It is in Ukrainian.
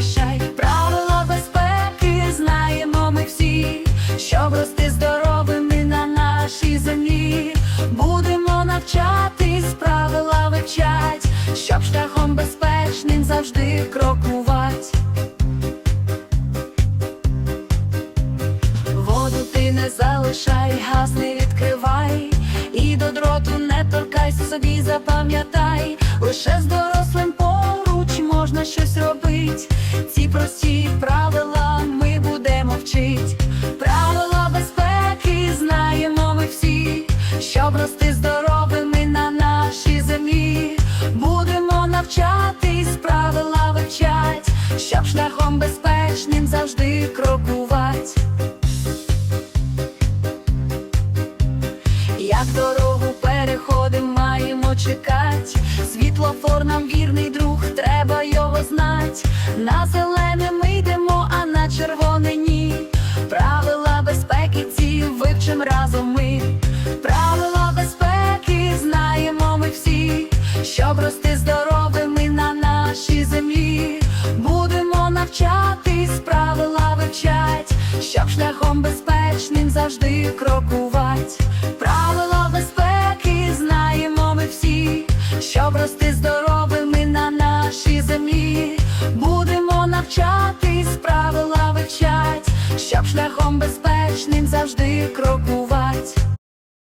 поспішай, правила безпеки знаємо ми всі, щоб рости здоровими на нашій землі. Будемо навчатись, правила вивчать, щоб шляхом безпечним завжди крокувати. Воду ти не залишай, газ не відкривай, і до дроту не торкайся собі, запам'ятай, лише здоров'я. Чекать. Світлофор нам вірний друг, треба його знать. На зелене ми йдемо, а на червоне ні. Правила безпеки ці вивчим разом ми. Правила безпеки знаємо ми всі, щоб рости здоровими на нашій землі. Будемо навчатись, правила вивчать, щоб шляхом безпечним завжди крокувати. здоровими на нашій землі, будемо навчатись, правила вивчать, щоб шляхом безпечним завжди крокувати.